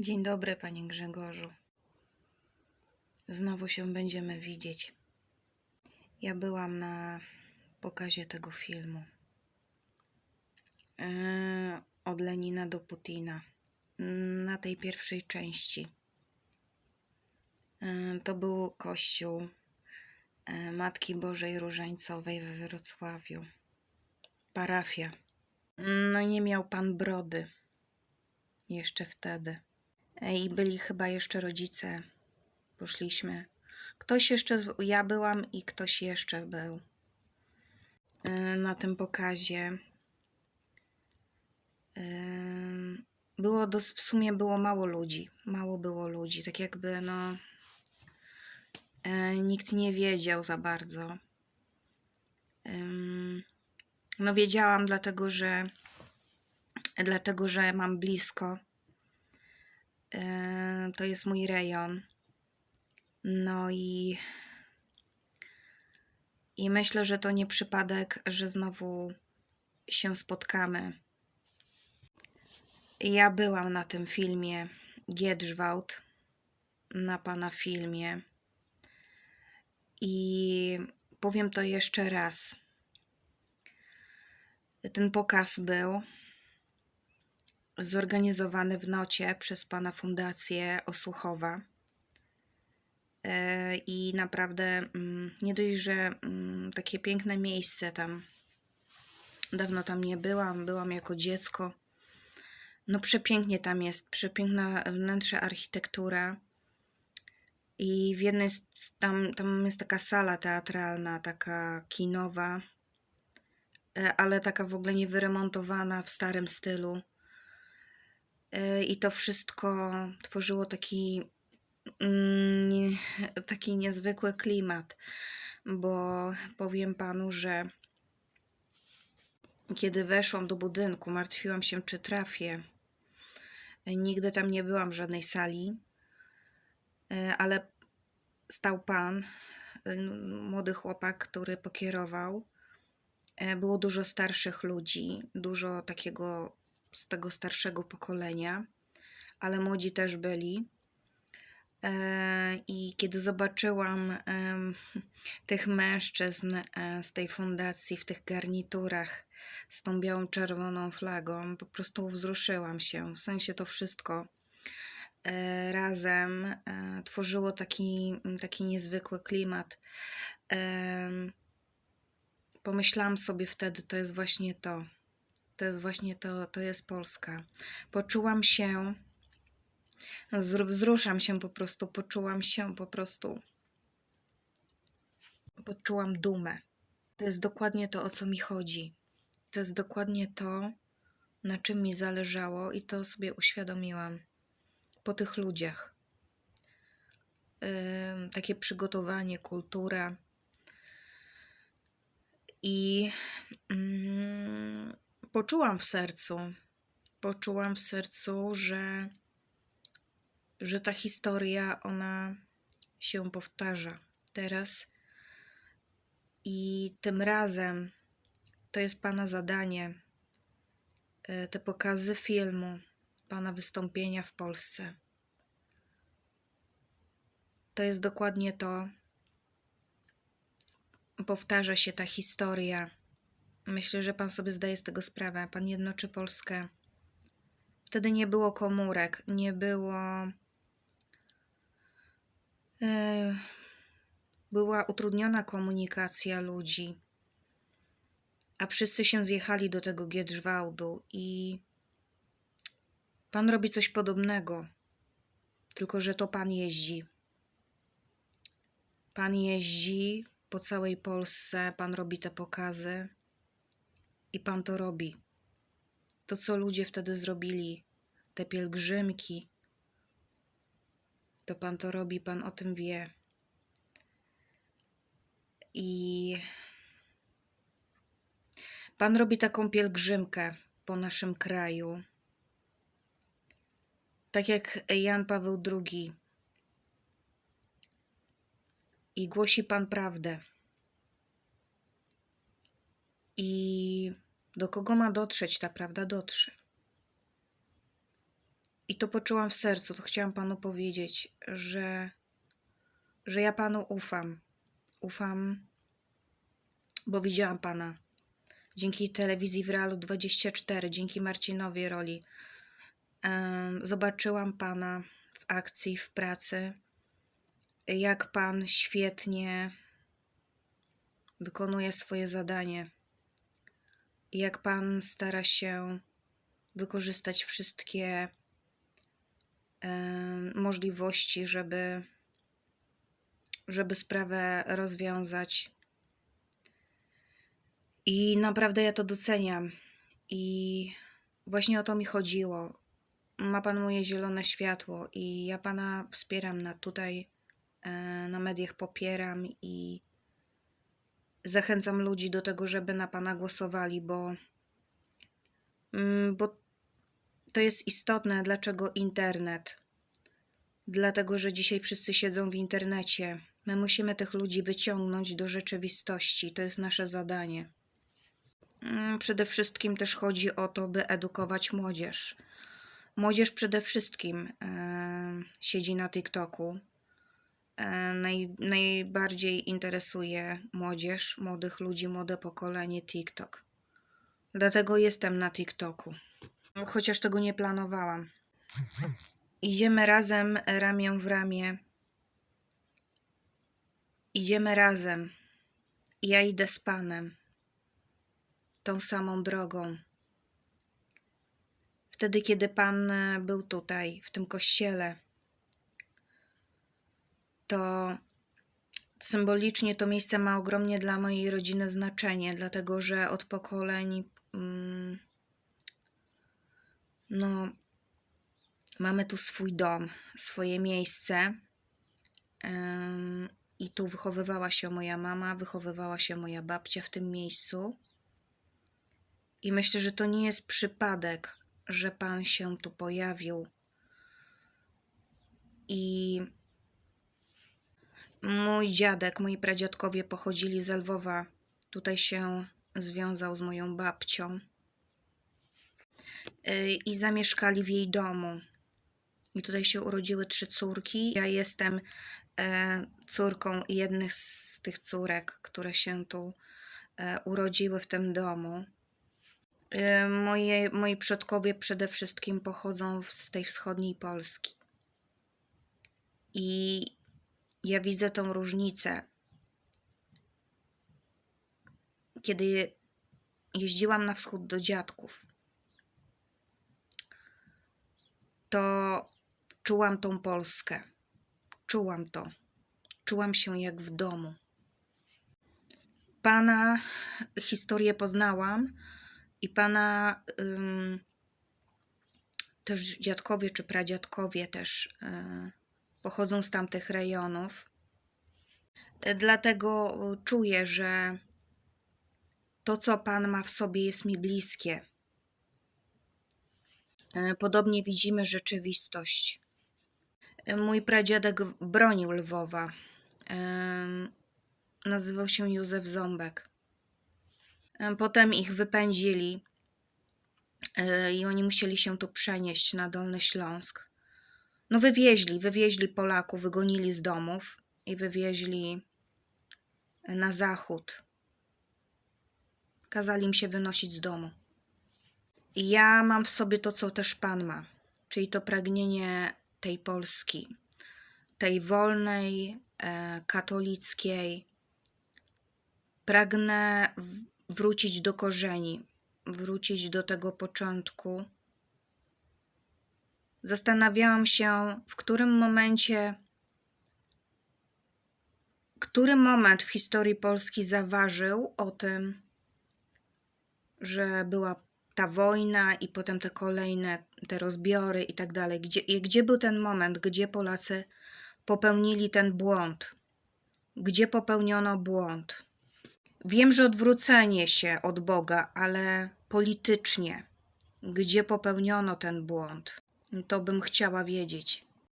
Dzień dobry, panie Grzegorzu. Znowu się będziemy widzieć. Ja byłam na pokazie tego filmu. Yy, od Lenina do Putina. Na tej pierwszej części. Yy, to był kościół yy, Matki Bożej Różańcowej we Wrocławiu. Parafia. No nie miał pan brody. Jeszcze wtedy. I byli chyba jeszcze rodzice. Poszliśmy. Ktoś jeszcze, ja byłam i ktoś jeszcze był e, na tym pokazie. Em, Było dos- w sumie było mało ludzi. Mało było ludzi. Tak jakby no. e, Nikt nie wiedział za bardzo. No wiedziałam dlatego, że dlatego, że mam blisko. E, To jest mój rejon. No i i myślę, że to nie przypadek, że znowu się spotkamy. Ja byłam na tym filmie Giedrzwałt, na pana filmie. I powiem to jeszcze raz. Ten pokaz był zorganizowany w nocie przez pana fundację Osłuchowa. E, I naprawdę mm, nie dość, że mm, takie piękne miejsce tam. Dawno tam nie byłam, byłam jako dziecko. No przepięknie tam jest, przepiękna wnętrze, architektura. I w jednej tam, tam jest taka sala teatralna, taka kinowa, e, ale taka w ogóle niewyremontowana w starym stylu. E, I to wszystko tworzyło taki mm, taki niezwykły klimat, bo powiem panu, że kiedy weszłam do budynku, martwiłam się, czy trafię. Nigdy tam nie byłam w żadnej sali, e, ale stał pan, młody chłopak, który pokierował. Było dużo starszych ludzi, dużo takiego z tego starszego pokolenia, ale młodzi też byli. E, I kiedy zobaczyłam tych mężczyzn e, z tej fundacji w tych garniturach z tą białą, czerwoną flagą, po prostu wzruszyłam się. W sensie to wszystko e, razem tworzyło taki, taki niezwykły klimat. Pomyślałam sobie wtedy, to jest właśnie to. To jest właśnie to, to jest Polska. Poczułam się Wzru- Wzruszam się po prostu, poczułam się po prostu. Poczułam dumę. To jest dokładnie to, o co mi chodzi. To jest dokładnie to, na czym mi zależało, i to sobie uświadomiłam po tych ludziach. Ym, takie przygotowanie, kultura. I mm, poczułam w sercu, poczułam w sercu, że że ta historia, ona się powtarza teraz. I tym razem to jest Pana zadanie, e, te pokazy filmu, Pana wystąpienia w Polsce. To jest dokładnie to. Powtarza się ta historia. Myślę, że Pan sobie zdaje z tego sprawę. Pan jednoczy Polskę. Wtedy nie było komórek, nie było E, była utrudniona komunikacja ludzi, a wszyscy się zjechali do tego Giedrzwałdu i pan robi coś podobnego, tylko że to pan jeździ. Pan jeździ po całej Polsce, pan robi te pokazy i pan to robi. To, co ludzie wtedy zrobili, te pielgrzymki, to pan to robi, pan o tym wie. I pan robi taką pielgrzymkę po naszym kraju. Tak jak Jan Paweł II. I głosi pan prawdę. I do kogo ma dotrzeć ta prawda dotrze. i to poczułam w sercu, to chciałam panu powiedzieć, że, że ja panu ufam. Ufam, bo widziałam pana. Dzięki telewizji w Realu 24, dzięki Marcinowi Roli, zobaczyłam pana w akcji, w pracy. Jak pan świetnie wykonuje swoje zadanie. Jak pan stara się wykorzystać wszystkie em, możliwości, żeby, żeby sprawę rozwiązać. I naprawdę ja to doceniam. I właśnie o to mi chodziło. Ma pan moje zielone światło i ja pana wspieram na tutaj e, na mediach popieram i zachęcam ludzi do tego, żeby na pana głosowali, bo mm, bo to jest istotne, dlaczego internet. Dlatego, że dzisiaj wszyscy siedzą w internecie. My musimy tych ludzi wyciągnąć do rzeczywistości. To jest nasze zadanie. Mm, Przede wszystkim też chodzi o to, by edukować młodzież. Młodzież przede wszystkim e, siedzi na TikToku. E, naj, najbardziej interesuje młodzież, młodych ludzi, młode pokolenie TikTok. Dlatego jestem na TikToku. Chociaż tego nie planowałam. Idziemy razem ramię w ramię. Idziemy razem. Ja idę z Panem. Tą samą drogą. Wtedy, kiedy Pan e, był tutaj, w tym kościele, to symbolicznie to miejsce ma ogromnie dla mojej rodziny znaczenie, dlatego że od pokoleń mm, no, mamy tu swój dom, swoje miejsce. I tu wychowywała się moja mama, wychowywała się moja babcia w tym miejscu. I myślę, że to nie jest przypadek, że Pan się tu pojawił. I mój dziadek, moi pradziadkowie pochodzili z Lwowa. Tutaj się związał z moją babcią. Y, I zamieszkali w jej domu. I tutaj się urodziły trzy córki. Ja jestem e, córką jednych z tych córek, które się tu e, urodziły w tym domu. Moje, moi przodkowie przede wszystkim pochodzą z tej wschodniej Polski. I ja widzę tą różnicę. Kiedy jeździłam na wschód do dziadków, to czułam tą Polskę. Czułam to. Czułam się jak w domu. Pana historię poznałam i pana ym, też dziadkowie czy pradziadkowie też y, pochodzą z tamtych rejonów. Y, Dlatego y, czuję, że to, co Pan ma w sobie, jest mi bliskie. Y, Podobnie widzimy rzeczywistość. Mój pradziadek bronił Lwowa. Nazywał się Józef Ząbek. Potem ich wypędzili i oni musieli się tu przenieść na Dolny Śląsk. No wywieźli, wywieźli Polaków, wygonili z domów i wywieźli na zachód. Kazali im się wynosić z domu. I ja mam w sobie to, co też Pan ma, czyli to pragnienie tej Polski, tej wolnej, e, katolickiej. Pragnę wrócić do korzeni, wrócić do tego początku. Zastanawiałam się, w którym momencie, który moment w historii Polski zaważył o tym, że była ta wojna i potem te kolejne, te rozbiory i tak dalej. Gdzie, gdzie był ten moment, gdzie Polacy popełnili ten błąd? Gdzie popełniono błąd? Wiem, że odwrócenie się od Boga, ale politycznie, gdzie popełniono ten błąd? To bym chciała wiedzieć.